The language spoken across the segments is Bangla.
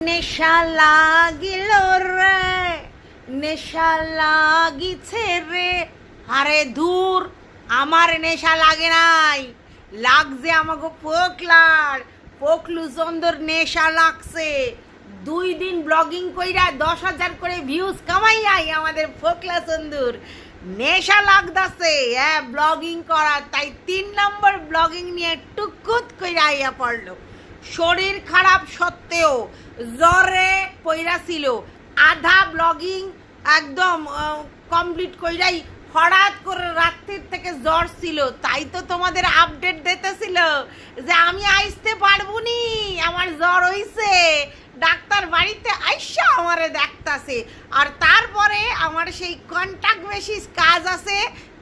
নেশা লাগিল রে, নেশা লাগিছে রে। আরে দূর আমার নেশা লাগে নাই। লাগছে আমাকে পোকলার। পোকলু সুন্দর নেশা লাগছে। দুই দিন ব্লগিং কইরা দশ হাজার করে ভিউজ কামাই আই আমাদের ফোকলা সুন্দর নেশা লাগতাছে হ্যাঁ ব্লগিং করা তাই তিন নম্বর ব্লগিং নিয়ে টুকুত কইরা আইয়া পড়ল। শরীর খারাপ সত্ত্বেও জ্বরে পইরা ছিল আধা ব্লগিং একদম কমপ্লিট কইরাই হঠাৎ করে রাত্রির থেকে জ্বর ছিল। তাই তো তোমাদের আপডেট দিতেছিল যে আমি আসতে পারব নি আমার জ্বর হইছে। ডাক্তার বাড়িতে আইসা আমারে দেখতাছে। আর তারপরে আমার সেই কন্টাক্ট বেসিস কাজ আছে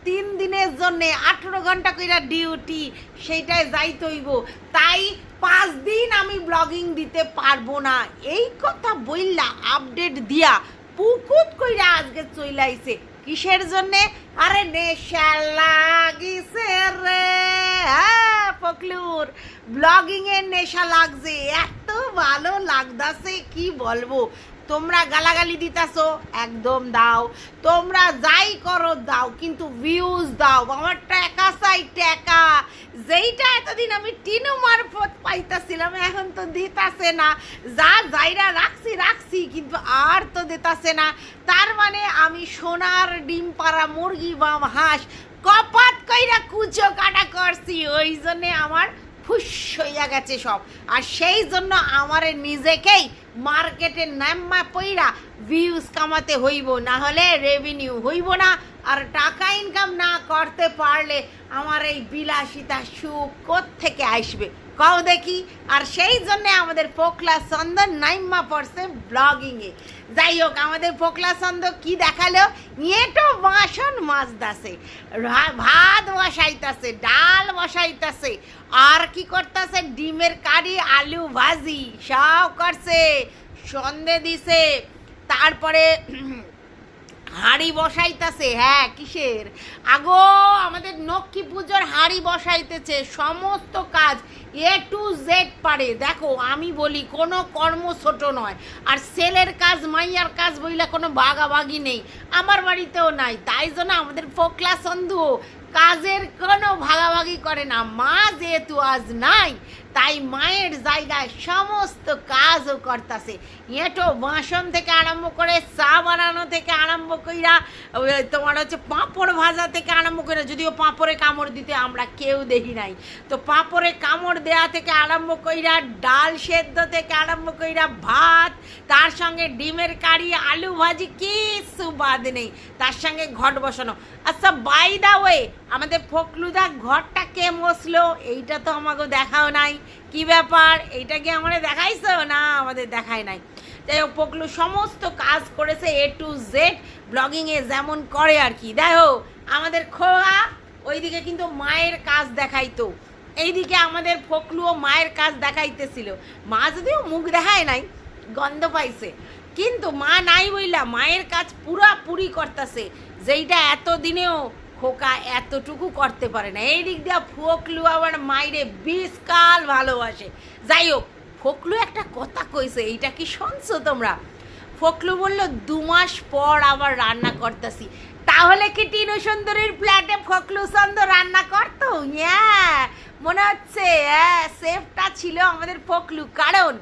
তিন দিনের জন্য আঠেরো ঘণ্টা কইরা ডিউটি সেইটাই যাই হইব। তাই পাঁচ দিন আমি ব্লগিং দিতে পারব না। এই কথা বললা আপডেট দিয়া পুকুত কইরা আজকে চলে আইছে। কিসের জন্যে? আরে নেশা লাগিছে রে। হ্যাঁ ফকলুর ব্লগিং এর নেশা লাগছে। এত ভালো লাগতাছে, কি বলব? তোমরা গালাগালি দিতাছো, একদম দাও। তোমরা যাই করো, দাও, কিন্তু ভিউজ দাও। আমার টাকা চাই টাকা যেইটা এতদিন আমি টিনু মারফত পাইতাছিলাম, এখন তো দিতাছে না। যা যাইরা রাখছি রাখছি, কিন্তু আর তো দিতাছে না। তার মানে আমি সোনার ডিম পাড়া মুরগি বা হাঁস কপাত কইরা কুচো কাটা করছি। ওই জন্যে আমার ফুস হইয়া গেছে সব। আর সেই জন্য আমার নিজেকেই মার্কেটে নাম্মা পইরা ভিউজ কামাতে হইব না হলে রেভিনিউ হইব না। আর টাকা ইনকাম না করতে পারলে আমার এই বিলাসিতা সুখ থেকে আসবে? কও দেখি। আর সেই জন্য আমাদের পোকলা চন্দন নাইম্মা পড়ছে ব্লগিংয়ে যাই হোক, আমাদের পোকলা চন্দ কি দেখাল? এটো বাসন মাছ দাসে ভাত বসাইতাছে, ডাল বসাইতাছে। আর কি করতেছে? ডিমের কারি, আলু ভাজি, সব করছে। সন্ধে দিছে, তারপরে হাড়ি বসাইতেছে হ্যাঁ কিসের? আগো, আমাদের লক্ষ্মী পুজোর হাড়ি বসাইতেছে, সমস্ত কাজ এ টু জেড পারে। দেখো, আমি বলি, কোনো কর্ম ছোট নয়। আর ছেলের কাজ, মাইয়ার কাজ বইলে কোনো বাগাবাগি নেই। আমার বাড়িতেও নাই। তাই জন্য আমাদের ফোকলা সন্ধু কাজের কোনো ভাগাভাগি করে না। মা যেহেতু আজ নাই তাই মায়ের জায়গায় সমস্ত কাজও করতেছে। এঁটো বাসন থেকে আরম্ভ করে চা বানানো থেকে আরম্ভ কইরা তোমার হচ্ছে পাঁপড় ভাজা থেকে আরম্ভ করে যদিও পাঁপড়ে কামড় দিতে আমরা কেউ দেখি নাই। তো পাঁপড়ে কামড় দেয়া থেকে আরম্ভ কইরা, ডাল সেদ্ধ থেকে আরম্ভ কইরা ভাত, তার সঙ্গে ডিমের কারি, আলু ভাজি কিছু বাদ নেই। তার সঙ্গে ঘট বসানো। আচ্ছা বাই দা ওয়ে আমাদের ফকলুদা ঘরটা কে মসলো? এইটা তো আমাকে দেখাও নাই। কি ব্যাপার? এইটা কি আমাদের দেখাইছো? না, আমাদের দেখায় নাই। যাই হোক পকলু সমস্ত কাজ করেছে এ টু জেড ব্লগিংয়ে যেমন করে আর কি। দেখো আমাদের খোয়া ওইদিকে কিন্তু মায়ের কাজ দেখাইতো। এইদিকে আমাদের ফকলুও মায়ের কাজ দেখাইতেছিল। মা যদিও মুখ দেখায় নাই, গন্ধ পাইছে। কিন্তু মা নাই বইলা, মায়ের কাজ পুরাপুরি করতেছে। যেইটা এতদিনেও খোকা এতটুকু করতে পারে না। এই দিক দিয়ে ফোকলু আবার মাইরে বিশকাল ভালোবাসে। যাই হোক, ফোকলু একটা কথা কইছে, এইটা কি শুনছো তোমরা? ফোকলু বলল, দু মাস পর আবার রান্না করতেছি। তাহলে কি টিনু সুন্দরীর ফ্ল্যাটে ফকলু সুন্দর রান্না করতো? হ্যাঁ মনে হচ্ছে হ্যাঁ সেফটা ছিল আমাদের ফকলু। কারণ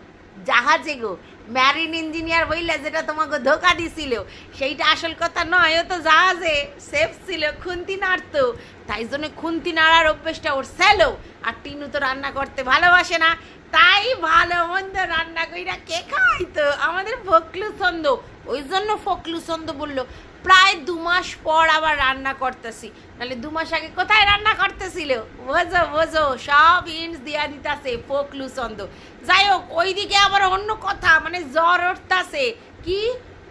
জাহাজে গো। ম্যারিন ইঞ্জিনিয়ার বইলে যেটা তোমাকে ধোকা দিছিল, সেইটা আসল কথা নয়, ও তো জাহাজে সেফ ছিল, খুন্তি নাড়তো। তাই জন্য খুন্তি নাড়ার অভ্যেসটা ওর স্যালো আর টিনু তো রান্না করতে ভালোবাসে না। তাই ভালো মন্দ রান্না কইরা কে খাইতো আমাদের ফকলু ছন্দ ওই জন্য ফকলু ছন্দ বলল প্রায় দু মাস পর আবার রান্না করতেছি। নাহলে দু মাস আগে কোথায় রান্না করতেছিল? বোঝো বোঝো সব ইন্স দিয়া দিতাছে ফকলু ছন্দ যাই হোক, ওইদিকে আবার অন্য কথা মানে জ্বর উঠতাছে। কি?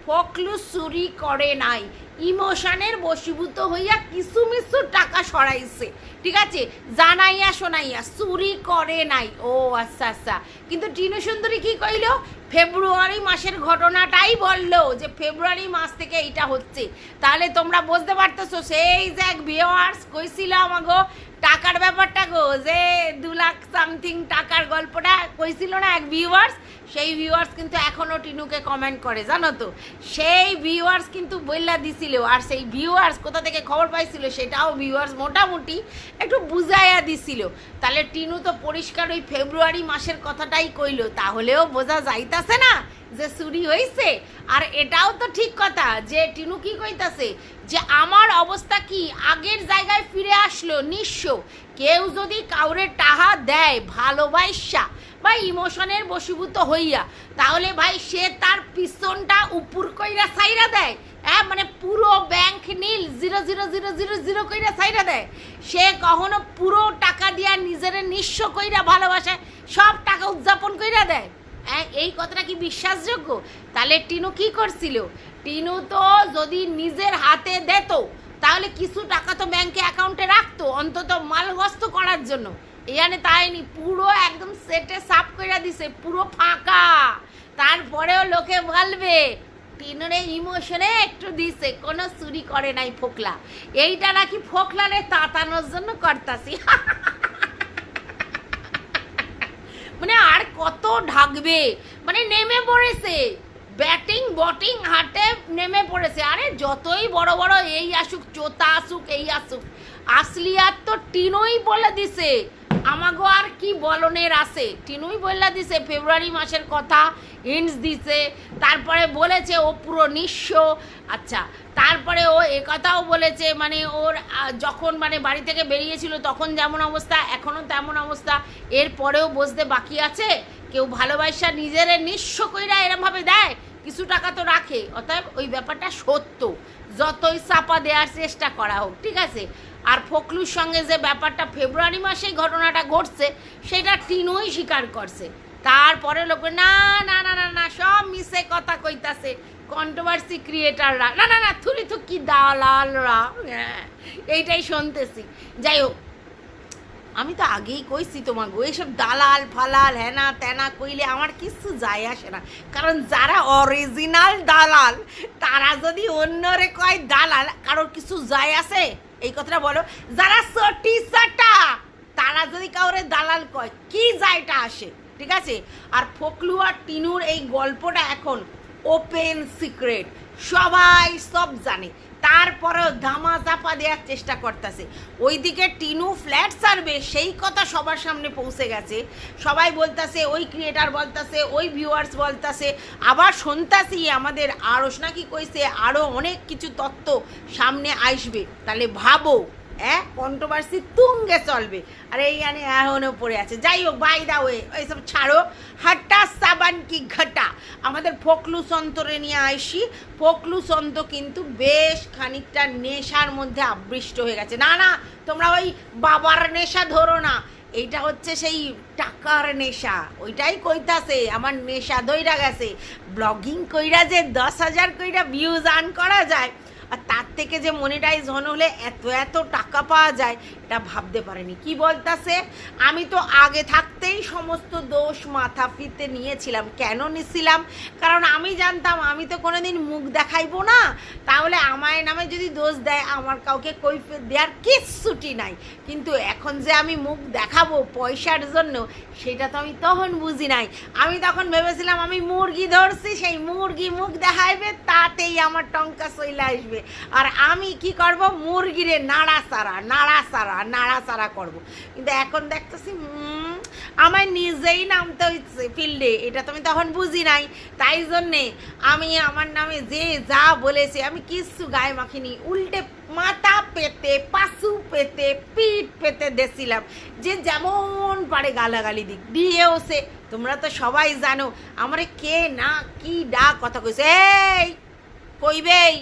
ফকলু চুরি করে নাই। ইমোশনের বশীভূত হইয়া কিছু মিছু টাকা সরাইছে। ঠিক আছে? জানাইয়া শোনাইয়া, চুরি করে নাই। ও আচ্ছা আচ্ছা। কিন্তু টিনু সুন্দরী কি কইল? ফেব্রুয়ারি মাসের ঘটনাটাই বলল যে, ফেব্রুয়ারি মাস থেকে এইটা হচ্ছে। তাহলে তোমরা বুঝতে পারতেছো, সেই যে এক ভিওয়ার্স কইছিল আমাগো, টাকার ব্যাপারটা গো, যে দু লাখ সামথিং টাকার গল্পটা কইছিল না এক ভিউয়ার্স সেই ভিউয়ার্স কিন্তু এখনও টিনুকে কমেন্ট করে, জানো তো? সেই ভিউয়ার্স কিন্তু বইলা দিছিল আর সেই ভিউয়ার্স কোথা থেকে খবর পাইছিল সেটাও ভিউয়ার্স মোটামুটি একটু বুঝাইয়া দিছিল। তাহলে টিনু তো পরিষ্কার ওই ফেব্রুয়ারি মাসের কথাটাই কইল, তাহলেও বোঝা যাইতাছে না যে চুরি হয়েছে আর এটাও তো ঠিক কথা যে টিনু কি কইতাছে, যে আমার অবস্থা কি? আগের জায়গায় ফিরে আসলো নিঃস্ব। কেউ যদি কাউরে টাহা দেয় ভালোবাসা বা ইমোশনের বশীভূত হইয়া, তাহলে ভাই সে তার পিছনটা উপর কইরা সাইরা দেয়। হ্যাঁ মানে পুরো ব্যাংক নীল zero zero zero zero zero কইরা সাইরা দেয়। সে কখনো পুরো টাকা দিয়া নিজের নিঃস্ব কইরা ভালোবাসায় সব টাকা উদযাপন কইরা দেয়। হ্যাঁ এই কথাটা কি বিশ্বাসযোগ্য? তাহলে টিনু কি করছিল? টিনু তো যদি নিজের হাতে দিত, তাহলে কিছু টাকা তো ব্যাংকে অ্যাকাউন্টে রাখতো, অন্তত মালগস্ত করার জন্য। এখানে তাই নি পুরো একদম সেটে সাফ করে দিছে, পুরো ফাঁকা। তারপরেও লোকে বলবে, টিনুরে ইমোশনে একটু দিছে, কোনো চুরি করে নাই ফোকলা। এইটা নাকি ফোকলারে তাতানোর জন্য করতাছি। মানে আর কত ঢাকবে? মানে নেমে পড়েছে। ব্যাটিং, বটিং, হাটে নেমে পড়েছে। আরে যতই বড় বড় এই আসুক, চোতা আসুক, এই আসুক, আসলিয়ার তো টিনই বলে দিছে। আমাগো আর কি বলনের আছে? টিনুই বললা দিছে, ফেব্রুয়ারি মাসের কথা হিন্টস দিছে, তারপরে বলেছে ও পুরো নিঃস্ব। আচ্ছা তারপরে ও একথাও বলেছে মানে ওর যখন মানে বাড়ি থেকে বেরিয়েছিল, তখন যেমন অবস্থা, এখনও তেমন অবস্থা। এরপরেও বসতে বাকি আছে? কেউ ভালোবাসা নিজের নিঃস্ব কইরা এরমভাবে দেয়? কিছু টাকা তো রাখে। অতএব ওই ব্যাপারটা সত্য। যতই চাপা দেওয়ার চেষ্টা করা হোক, ঠিক আছে? আর ফকলুর সঙ্গে যে ব্যাপারটা ফেব্রুয়ারি মাসেই ঘটনাটা ঘটছে, সেটা টিনুই স্বীকার করছে। তারপরে লোক, না না না না না, সব মিশে কথা কইতাছে। কন্ট্রোভার্সি ক্রিয়েটাররা না না না, থুরি থুকি দালালরা। হ্যাঁ এইটাই শুনতেছি। যাই হোক, আমি তো আগেই কইছি তোমাকে এইসব দালাল ফালাল হ্যানা ত্যানা কইলে আমার কিছু যায় আসে না। কারণ যারা অরিজিনাল দালাল, তারা যদি অন্যরে কয় দালাল, কারোর কিছু যায় আসে? এই কথাটা বলো। যারা সটি সাটা তারা যদি কাউরে দালাল কয়, কি যায়টা আসে? ঠিক আছে? আর ফকলু আর টিনুর এই গল্পটা এখন ওপেন সিক্রেট সবাই সব জানে। তারপরেও ধামা চাপা দেওয়ার চেষ্টা করতেছে। ওইদিকে টিনু ফ্ল্যাট সার্ভে সেই কথা সবার সামনে পৌঁছে গেছে। সবাই বলতাছে, ওই ক্রিয়েটার বলতাছে, ওই ভিউয়ার্স বলতাছে। আবার শুনতাছি আমাদের আরস নাকি কইছে আরও অনেক কিছু তত্ত্ব সামনে আসবে। তাহলে ভাবো। হ্যাঁ? কন্ট্রোভার্সি তুঙ্গে চলবে। আর এই গানে এখনও পড়ে আছে। যাই হোক বাই দা ওয়ে ওইসব ছাড়ো। হাট্টা সাবান কি ঘটা? আমাদের ফকলু সন্তরে নিয়ে আসি ফকলু সন্ত কিন্তু বেশ খানিকটা নেশার মধ্যে আবৃষ্ট হয়ে গেছে। না না, তোমরা ওই বাবার নেশা ধরো না। এইটা হচ্ছে সেই টাকার নেশা। ওইটাই কইতাছে, আমার নেশা দইরা গেছে। ব্লগিং কইরা যে দশ হাজার কইরা ভিউজ আর্ন করা যায় আর তার থেকে যে মনিটাইজ হন হলে এত এত টাকা পাওয়া যায় এটা ভাবতে পারেনি। কি বলতাছে? আমি তো আগে থাকতেই সমস্ত দোষ মাথা ফিতে নিয়েছিলাম। কেন নিছিলাম? কারণ আমি জানতাম, আমি তো কোনোদিন মুখ দেখাইবো না। তাহলে আমায় নামে যদি দোষ দেয়, আমার কাউকে কৈফিয়ত দেওয়ার কিচ্ছুটি নাই। কিন্তু এখন যে আমি মুখ দেখাবো পয়সার জন্য, সেটা তো আমি তখন বুঝি নাই। আমি তখন ভেবেছিলাম, আমি মুরগি ধরছি, সেই মুরগি মুখ দেখাইবে, তাতেই আমার টঙ্কা চলে আসবে। আর আমি কি করব? মুরগিরে নাড়া সারা নাড়া সারা নাড়া সারা করব। কিন্তু এখন দেখতেছি আমার নিজেই নামতে হচ্ছে ফিল্ডে। এটা তো আমি তখন বুঝি নাই। তাই জন্যে আমি আমার নামে যে যা বলেছে, আমি কিচ্ছু গায়ে মাখিনি। উল্টে মাথা পেতে পাশু পেতে, পিঠ পেতে দেখছিলাম যে যেমন পারে গালাগালি দিক। দিয়েও সে তোমরা তো সবাই জানো, আমারে কে না কি ডা কথা কইছে, এই কইবেই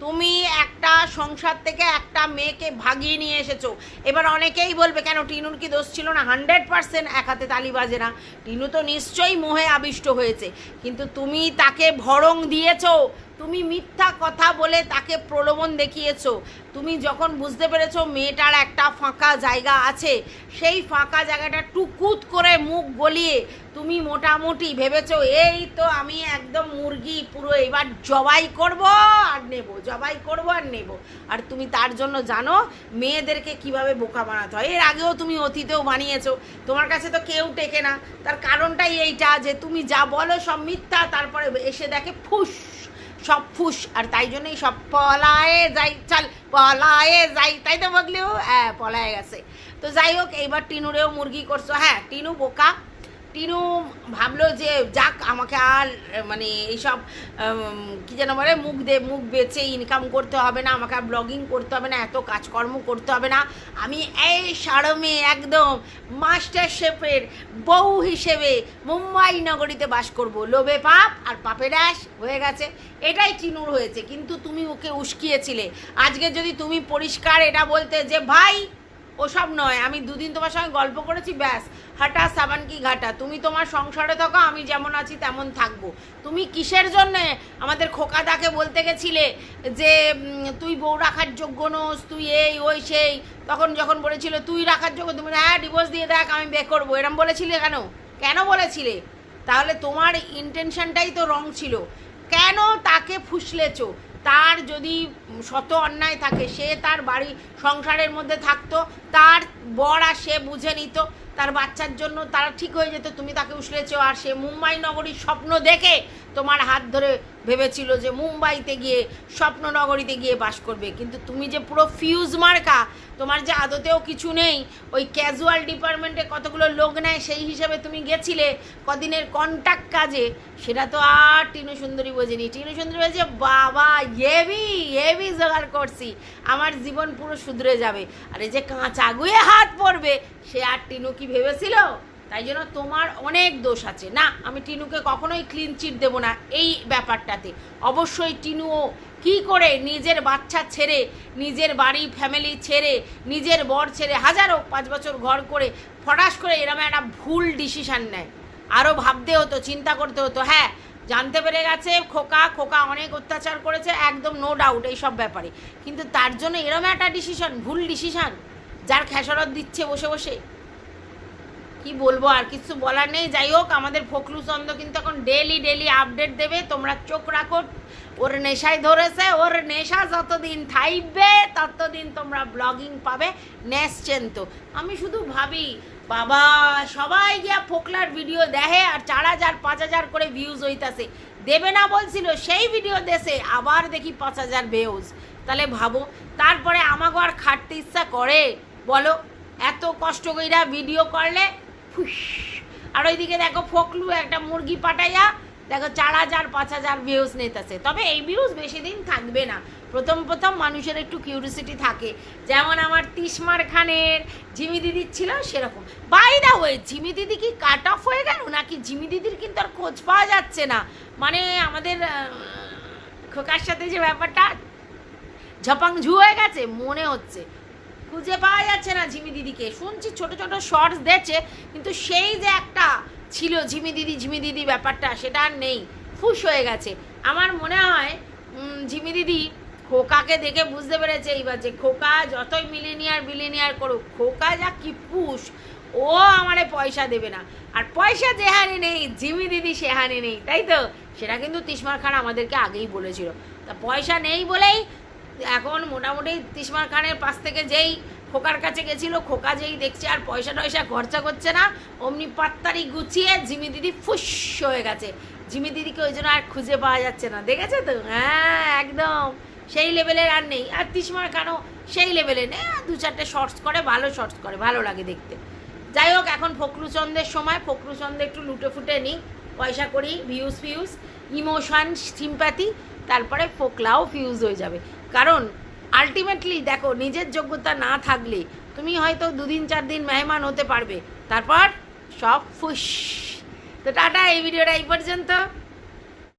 তুমি একটা সংসার থেকে একটা মেয়েকে ভাগিয়ে নিয়ে এসেছ। এবার অনেকেই বলবে, কেন টিনুর কি দোষ ছিল না? হান্ড্রেড পার্সেন্ট এক হাতে তালি বাজে না। টিনু তো নিশ্চয়ই মোহে আবিষ্ট হয়েছে। কিন্তু তুমি তাকে ভরং দিয়েছ। তুমি মিথ্যা কথা বলে তাকে প্রলোভন দেখিয়েছো। তুমি যখন বুঝতে পেরেছ মেয়েটার একটা ফাঁকা জায়গা আছে, সেই ফাঁকা জায়গাটা টুকুত করে মুখ গলিয়ে তুমি মোটামুটি ভেবেছো, এই তো আমি একদম মুরগি, পুরো এবার জবাই করব আর নেব, জবাই করব আর নেব। আর তুমি তার জন্য জানো মেয়েদেরকে কীভাবে বোকা বানাতে হয়। এর আগেও তুমি অতীতেও বানিয়েছো, তোমার কাছে তো কেউ টেকে না। তার কারণটাই এইটা যে তুমি যা বলো সব মিথ্যা, তারপরে এসে দেখে ফুস সব ফুস, আর তাই জন্যই সব পলায়ে যাই, চল, পলায়ে যাই। তাই তো বদলেও হ্যাঁ পলায়ে গেছে। তো যাই হোক, এইবার টিনুরেও মুরগি করছ। হ্যাঁ টিনু বোকা। টিনু ভাবলো যে যাক, আমাকে আর মানে এইসব কি যেন বলে, মুখ দে, মুখ বেচে ইনকাম করতে হবে না, আমাকে আর ব্লগিং করতে হবে না, এত কাজকর্ম করতে হবে না। আমি এই সারমে একদম মাস্টার শেফের বউ হিসেবে মুম্বাই নগরীতে বাস করব। লোভে পাপ আর পাপে ড্যাশ হয়ে গেছে। এটাই চিনুর হয়েছে। কিন্তু তুমি ওকে উস্কিয়েছিলে। আজকে যদি তুমি পরিষ্কার এটা বলতে যে, ভাই ওসব নয়, আমি দুদিন তোমার সঙ্গে গল্প করেছি, ব্যাস। হাঁটা, সাবান কি ঘাটা? তুমি তোমার সংসারে থাকো, আমি যেমন আছি তেমন থাকব। তুমি কিসের জন্যে আমাদের খোকাদাকে বলতে গেছিলে যে তুই বউ রাখার যোগ্য নোস, তুই এই, ওই, সেই। তখন যখন বলেছিল, তুই রাখার যোগ্য, তুমি হ্যাঁ ডিভোর্স দিয়ে দেখ, আমি বে করব। এরম বলেছিলে কেন? কেন বলেছিলে? তাহলে তোমার ইন্টেনশনটাই তো রং ছিল। কেন তাকে ফুসলেছো? তার যদি শত অন্যায় থাকে, সে তার বাড়ি সংসারের মধ্যে থাকতো, তার বর আর সে বুঝে নিত, তার বাচ্চার জন্য তারা ঠিক হয়ে যেত, তুমি তাকে উসলেছ আর সে মুম্বাই নগরীর স্বপ্ন দেখে তোমার হাত ধরে ভেবেছিল যে মুম্বাইতে গিয়ে, স্বপ্ননগরীতে গিয়ে বাস করবে। কিন্তু তুমি যে পুরো ফিউজ মার্কা, তোমার যে আদতেও কিছু নেই, ওই ক্যাজুয়াল ডিপার্টমেন্টে কতগুলো লোক নেয়, সেই হিসাবে তুমি গেছিলে কদিনের কন্ট্যাক্ট কাজে, সেটা তো আর টিনু সুন্দরী বোঝেনি। টিনু সুন্দরী বলছে, বাবা হেভি হেভি জোগাড় করছি। আমার জীবন পুরো শুধরে যাবে। আর এই যে কাঁচা গুয়ে হাত পড়বে, সে আর টিনু কি ভেবেছিল? তাই জন্য তোমার অনেক দোষ আছে। না, আমি টিনুকে কখনোই ক্লিন চিট দেবো না এই ব্যাপারটাতে। অবশ্যই টিনুও কি করে নিজের বাচ্চা ছেড়ে, নিজের বাড়ি ফ্যামিলি ছেড়ে, নিজের বর ছেড়ে, হাজারো পাঁচ বছর ঘর করে, ফটাস করে এরকম একটা ভুল ডিসিশান নেয়। আরও ভাবতে হতো, চিন্তা করতে হতো হ্যাঁ জানতে পেরে গেছে, খোকা খোকা অনেক অত্যাচার করেছে, একদম নো ডাউট এইসব ব্যাপারে। কিন্তু তার জন্য এরকম একটা ডিসিশন ভুল ডিসিশন যার খেসারত দিচ্ছে বসে বসে। কি বলব, আর কিছু বলার নেই। যাই হোক, আমাদের ফকলু চন্দ্র কিন্তু এখন ডেলি ডেলি আপডেট দেবে। তোমরা চোখ রাখো, ওর নেশায় ধরেছে, ওর নেশা যতদিন থাইবে, ততদিন তোমরা ব্লগিং পাবে। নেসচেন্ত আমি শুধু ভাবি, বাবা, সবাই গিয়া ফোকলার ভিডিও দেখে আর চার হাজার, পাঁচ হাজার করে ভিউজ হইতাছে। দেবে না বলছিল, সেই ভিডিও দেশে আবার দেখি পাঁচ হাজার ভিউজ তাহলে ভাবো, তারপরে আমাকে আর খাটতে ইচ্ছা করে? বলো, এত কষ্ট কইরা ভিডিও করলে আর ওইদিকে দেখো ফকলু একটা মুরগি পাঠাইয়া, দেখো চার হাজার, পাঁচ হাজার ভিউজ নিতেছে। তবে এই ভিউজ বেশি দিন থাকবে না। প্রথম প্রথম মানুষের একটু কিউরিসিটি থাকে। যেমন আমার তিসমার খানের জিমি দিদির ছিল সেরকম। বাই দা ওয়ে জিমি দিদি কি কাট অফ হয়ে গেল? নাকি জিমি দিদির কিন্তু আর খোঁজ পাওয়া যাচ্ছে না? মানে আমাদের খোকার সাথে যে ব্যাপারটা ঝপাংঝু হয়ে গেছে, মনে হচ্ছে। খুঁজে পাওয়া যাচ্ছে না ঝিমি দিদিকে। শুনছি ছোট ছোট শর্টস দিচ্ছে কিন্তু সেই যে একটা ছিল ঝিমি দিদি ঝিমি দিদি ব্যাপারটা, সেটা আর নেই। ফুস হয়ে গেছে। আমার মনে হয় ঝিমি দিদি খোকাকে দেখে বুঝতে পেরেছে এইবার যে খোকা যতই মিলিনিয়ার বিলিনিয়ার করুক, খোকা যা কি পুষ, ও আমারে পয়সা দেবে না। আর পয়সা যেহানে নেই, ঝিমি দিদি সেহানে নেই, তাই তো? সেটা কিন্তু তিসমার খান আমাদেরকে আগেই বলেছিল। তা পয়সা নেই বলেই এখন মোটামুটি তিসমার খানের পাশ থেকে যেই খোকার কাছে গেছিল, খোকা যেই দেখছে আর পয়সা টয়সা খরচা করছে না, অমনি পাত্তারি গুছিয়ে জিমি দিদি ফুস হয়ে গেছে। জিমি দিদিকে ওই জন্য আর খুঁজে পাওয়া যাচ্ছে না, দেখেছে তো? হ্যাঁ একদম। সেই লেভেলের আর নেই। আর তিসমার খানও সেই লেভেলে নেই। আর দু চারটে শর্টস করে, ভালো শর্টস করে, ভালো লাগে দেখতে। যাই হোক, এখন ফকরুচন্দ্রের সময়। ফকরুচন্দ্র একটু লুটে ফুটে নিই পয়সা করি ভিউজ ফিউজ ইমোশন সিম্প্যাথি তারপরে ফোকলাও ফিউজ হয়ে যাবে। কারণ আলটিমেটলি দেখো, নিজের যোগ্যতা না থাকলে তুমি হয়তো দুদিন চার দিন মেহমান হতে পারবে। তারপর সব ফুস। তো টাটা, এই ভিডিওটা এই পর্যন্ত।